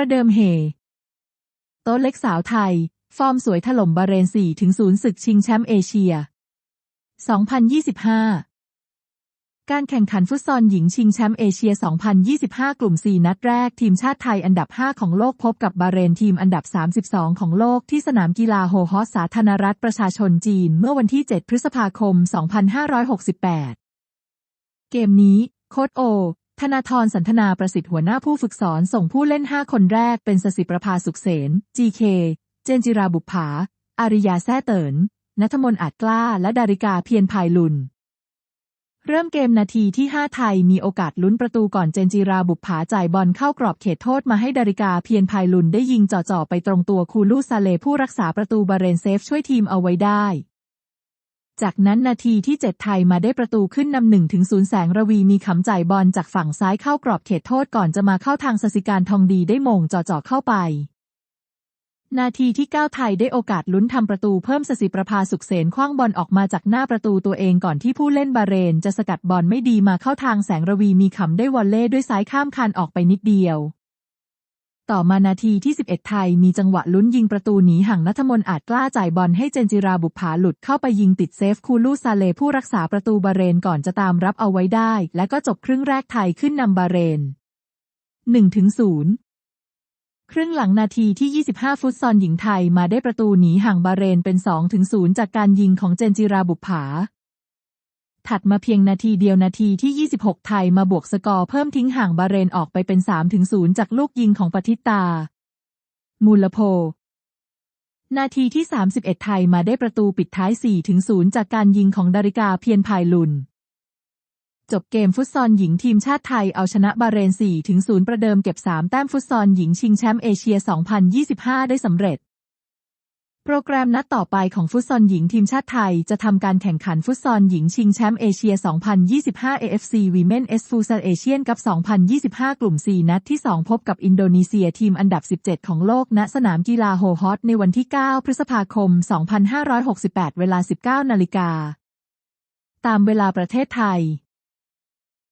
ประเดิมเฮโต๊ะเล็กสาวไทย ฟอร์มสวยถล่มบาเรน4ถึง0ศึกชิงแชมป์เอเชีย 2025 การแข่งขันฟุตซอลหญิงชิงแชมป์เอเชีย 2025 กลุ่ม 4 นัดแรก ทีมชาติไทยอันดับ 5 ของโลกพบกับบาเรนทีมอันดับ 32 ของโลกที่สนามกีฬาโฮฮอสสาธารณรัฐประชาชนจีน เมื่อวันที่ 7 พฤษภาคม 2568 เกมนี้โค้ชโอ ธนาธรสันทนาประสิทธิ์หัวหน้าผู้ฝึกสอนส่งผู้เล่น 5 คนแรกเป็นสสิประภาสุขเสน GK เจนจิราบุปผาอาริยาแซ่เตินนัทมนต์อาจกล้า และดาริกาเพียรพายลุน เริ่มเกมนาทีที่ 5 ไทยมีโอกาสลุ้นประตูก่อนเจนจิราบุปผาจ่ายบอลเข้ากรอบเขตโทษมาให้ดาริกาเพียรพายลุนได้ยิงจ่อๆไปตรงตัวคูลูซาเลผู้รักษาประตูบาเรนเซฟช่วยทีมเอาไว้ได้ จากนั้นนาทีที่ 7 ไทยมาได้ประตูขึ้นนำหนึ่งถึงศูนย์แสงระวีมีขำจ่ายบอลจากฝั่งซ้ายเข้ากรอบเขตโทษก่อนจะมาเข้าทางสสิการทองดีได้มงจ่อๆเข้าไป นาทีที่ 9 ไทยได้โอกาสลุ้นทำประตูเพิ่มสสิประภาสุขเสนคว้างบอลออกมาจากหน้าประตูตัวเองก่อนที่ผู้เล่นบาเรนจะสกัดบอลไม่ดีมาเข้าทางแสงระวีมีขำได้วอลเล่ด้วยซ้ายข้ามคานออกไปนิดเดียว ต่อมานาทีที่ 11 ไทยมีจังหวะลุ้นยิงประตูหนีห่างนัทมนอาจกล้าจ่ายบอลให้เจนจิราบุปผาหลุดเข้าไปยิงติดเซฟคูลูซาเลผู้รักษาประตูบาเรนก่อนจะตามรับเอาไว้ได้ และก็จบครึ่งแรกไทยขึ้นนำบาเรน1-0ครึ่งหลังนาทีที่ 25 ฟุตซอลหญิงไทยมาได้ประตูหนีห่างบาเรนเป็น 2-0 จากการยิงของเจนจิราบุปผา ถัดมาเพียงนาทีเดียวนาทีที่ 26 ไทยมาบวกสกอร์เพิ่มทิ้งห่างบาเรนออกไปเป็น 3-0 จากลูกยิงของปฏิตา มูลโพ นาทีที่ 31 ไทยมาได้ประตูปิดท้าย 4-0 จากการยิงของดาริกาเพียรพายลุน จบเกมฟุตซอลหญิงทีมชาติไทยเอาชนะบาเรน 4-0 ประเดิมเก็บ 3 แต้มฟุตซอลหญิงชิงแชมป์เอเชีย 2025 ได้สำเร็จ โปรแกรมนัดต่อไปของฟุตซอลหญิงทีมชาติไทย จะทำการแข่งขันฟุตซอลหญิงชิงแชมป์เอเชีย 2025 AFC Women S Futsal Asian Cup 2025 กลุ่ม 4 นัดที่ 2 พบกับอินโดนีเซียทีมอันดับ 17 ของโลก ณ สนามกีฬาโฮฮอตในวันที่ 9 พฤษภาคม 2568 เวลา 19 นาฬิกา ตามเวลาประเทศไทย